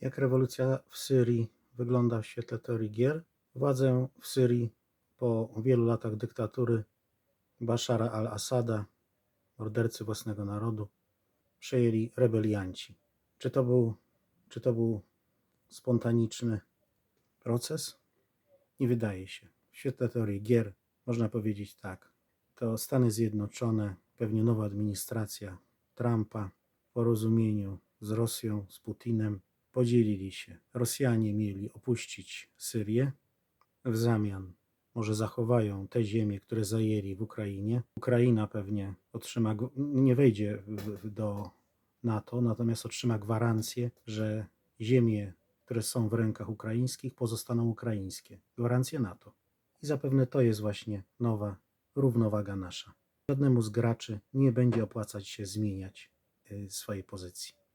Jak rewolucja w Syrii wygląda w świetle teorii gier? Władzę w Syrii po wielu latach dyktatury Bashara al-Assada, mordercy własnego narodu, przejęli rebelianci. Czy to był, czy to był spontaniczny proces? Nie wydaje się. W świetle teorii gier można powiedzieć tak. To Stany Zjednoczone, pewnie nowa administracja Trumpa w porozumieniu z Rosją, z Putinem podzielili się. Rosjanie mieli opuścić Syrię, w zamian może zachowają te ziemie, które zajęli w Ukrainie. Ukraina pewnie otrzyma, nie wejdzie do NATO, natomiast otrzyma gwarancję, że ziemie, które są w rękach ukraińskich, pozostaną ukraińskie. Gwarancję NATO. I zapewne to jest właśnie nowa równowaga nasza. Żadnemu z graczy nie będzie opłacać się zmieniać y, swojej pozycji.